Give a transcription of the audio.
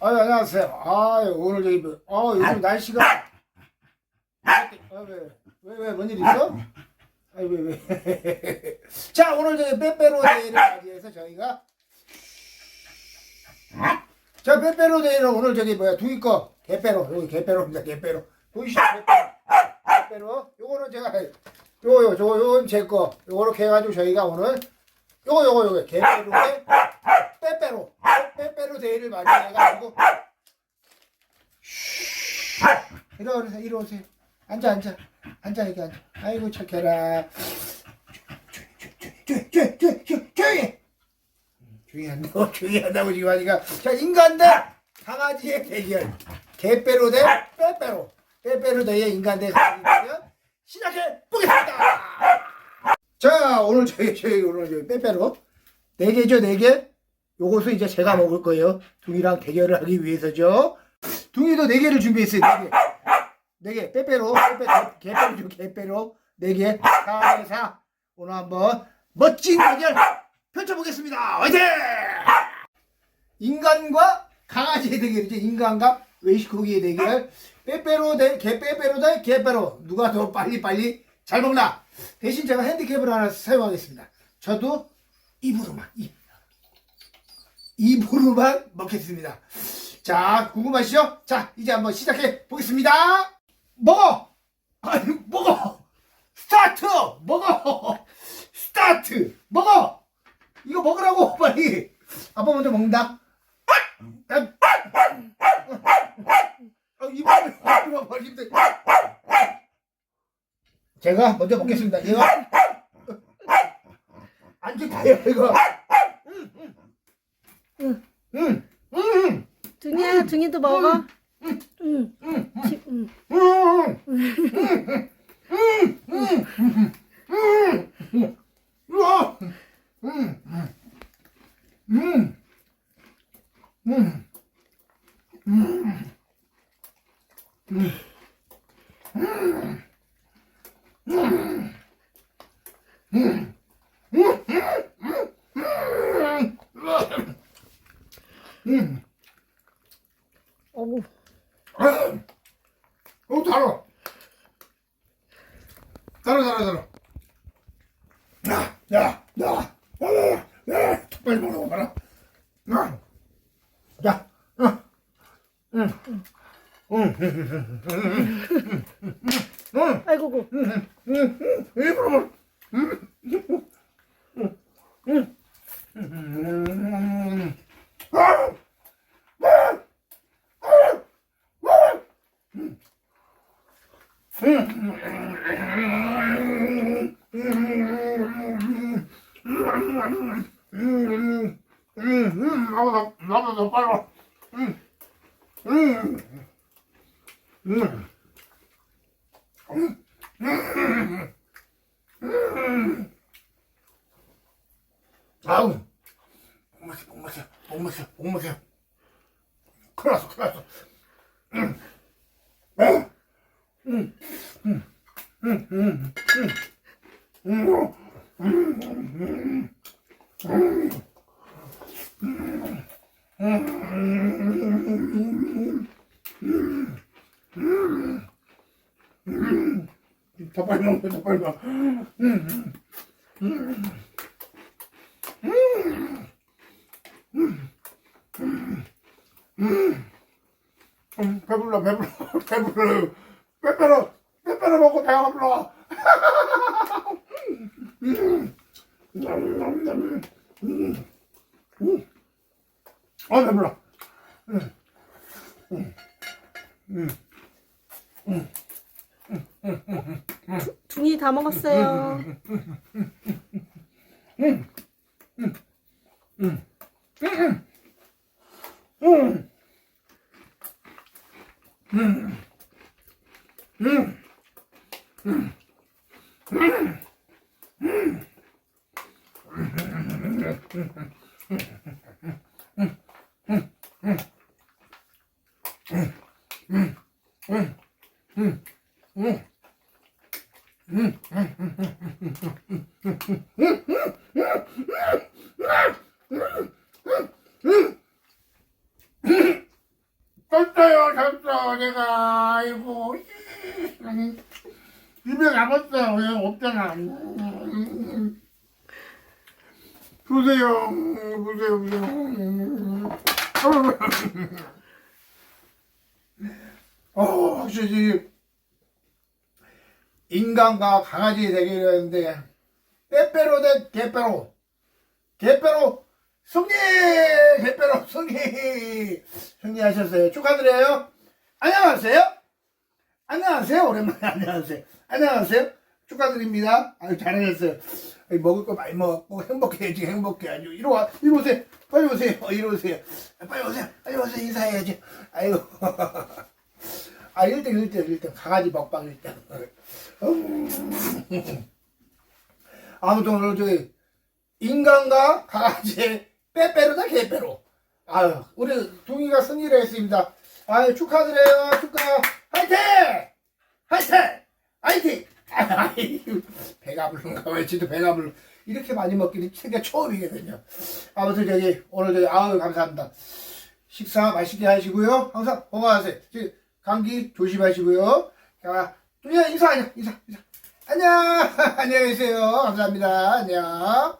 아유 안녕하세요. 아유 오늘 저기 뭐- 아 요즘 날씨가 아 왜 왜 왜 뭔 일 있어? 아니 왜 왜? 자 오늘 저기 빼빼로 데이를 맞이해서 저희가 자 빼빼로 데이를 오늘 저기 뭐야 두이 거 개빼로 여기 개빼로입니다 개빼로 보이시죠 개빼로 개빼로 요거는 제가 요요 저거 요건 제 거 요거렇게 해가지고 저희가 오늘 요거 요거 요거 개빼로에 빼빼로 빼빼로 데이를 맞이해가지고 이리 오세요 이리 오세요 앉아 앉아 앉아 여기 앉아 아이고 착해라 조용히 조용히 조용히 조용히 한다고 조용히 한다고 지금 하니까 자 인간 대 강아지의 대결 개빼로 대 빼빼로 빼빼로 대의 인간 대 시작해 보겠습니다 자 오늘 저희 저희 오늘 저희 빼빼로 네 개죠 네 개. 요것은 이제 제가 먹을 거예요. 둥이랑 대결을 하기 위해서죠. 둥이도 네 개를 준비했어요. 네 개. 네 개. 빼빼로 빼빼 개빼로 개빼로 네 개. 사, 사. 오늘 한번 멋진 대결 펼쳐보겠습니다. 화이팅! 인간과 강아지의 대결이죠. 인간과 외식고기의 대결. 빼빼로 대 개 빼빼로 대 개빼로. 누가 더 빨리 빨리 잘 먹나? 대신 제가 핸디캡을 하나 사용하겠습니다. 저도 입으로만 입. 입으로만 먹겠습니다. 자, 궁금하시죠? 자, 이제 한번 시작해 보겠습니다. 먹어! 아니, 먹어! 스타트! 먹어! 스타트! 먹어! 이거 먹으라고, 빨리! 아빠 먼저 먹는다. 아, 아, 입으로, 입으로 버리는데. 제가 먼저 먹겠습니다. 얘가 안 좋대요, 이거. 음, 음, 음. 둥이야, 둥이도 먹어. 응. 응. 응. 음, 음, 음, 음, 음, 음. 어우, 어, 달아. 달아, 달아, 달아. 야, 야, 야, 야, 야, 야, 빨리 먹어, 봐라. 야, 야, 어, 응, 응, 응, 응, 응, 아이고고. 응, 응, 일부러 먹어. 응, 응, 응, 응, 아, 아, 아, 아. 나보다 나보다 더 빨라. 음, 음, 음, 아우, 목 막혀, 목 막혀, 목 막혀, 목 막혀. 큰일 났어, 큰일 났어. 음, 음, 음, 음, 음, 음, 음, 음, 음, 더 빨리 먹어, 더 빨리 먹어. 음, 배불러, 배불러, 배불러. 빼빼로, 빼빼로 먹고 배가 불러. 아, 배불러. 언니 다 먹었어요. 응, 응, 응. 떴어요, 졌어, 내가. 아이고, 입에 남았어요. 왜 없잖아. 보세요, 보세요, 보세요. 어, 확실히 인간과 강아지 대결이었는데 빼빼로 대 개빼로. 개빼로 승리! 개빼로 승리! 승리하셨어요. 축하드려요. 안녕하세요. 안녕하세요. 오랜만에 안녕하세요. 안녕하세요. 축하드립니다. 아유 잘하셨어요. 먹을 거 많이 먹고 행복해야지 행복해야지 이리 와 이리 오세요. 빨리 오세요. 어, 이리 오세요. 빨리 오세요. 빨리 오세요. 인사해야지. 아이고. 아 1등 1등 1등. 강아지 먹방 1등. 음. 아무튼 오늘 저기 인간과 강아지의 빼빼로다 개빼로. 아유 우리 동이가 승리를 했습니다. 아유 축하드려요. 축하. 화이팅! 화이팅! 화이팅! 아이 배가 부른가 왜 진짜 배가 불러 이렇게 많이 먹기는 세계 처음이거든요. 아무튼 저기 오늘 저기 아유 감사합니다. 식사 맛있게 하시고요. 항상 건강하세요. 감기 조심하시고요. 자 동이야 인사하냐 인사 인사. 안녕. 안녕히 계세요. 감사합니다. 안녕